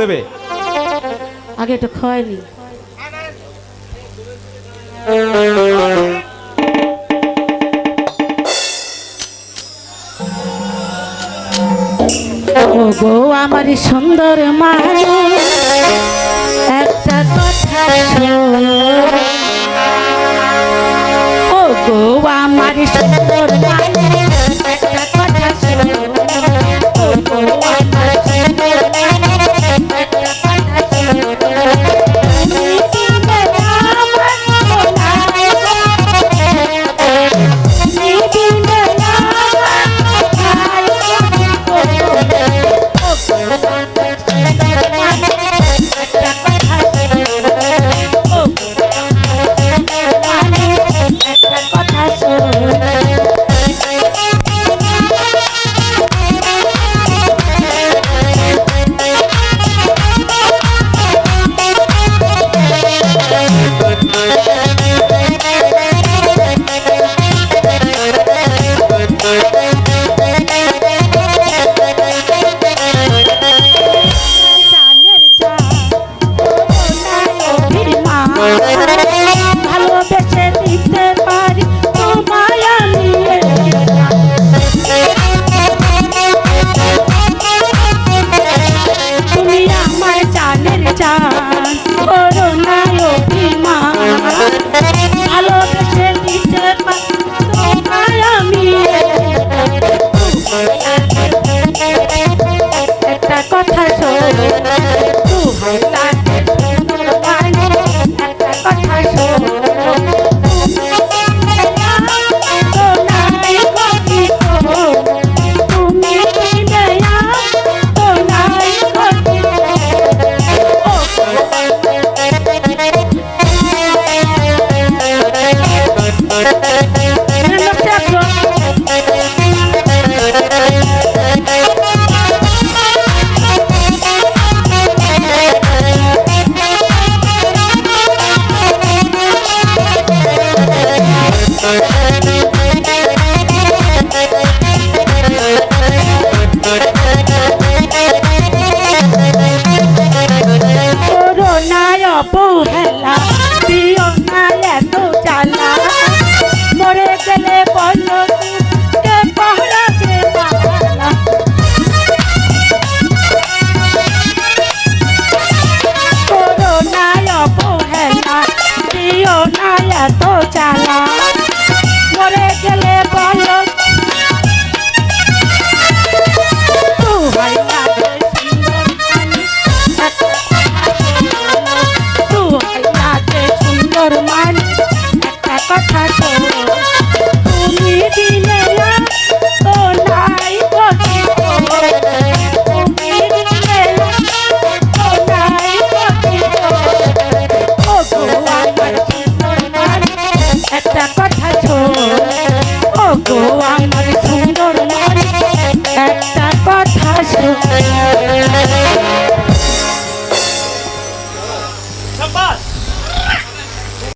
নেবে? আগে তো খায়নি ও গো আমার সুন্দর মা Thank you. heart in সোনার অবহেলা 走了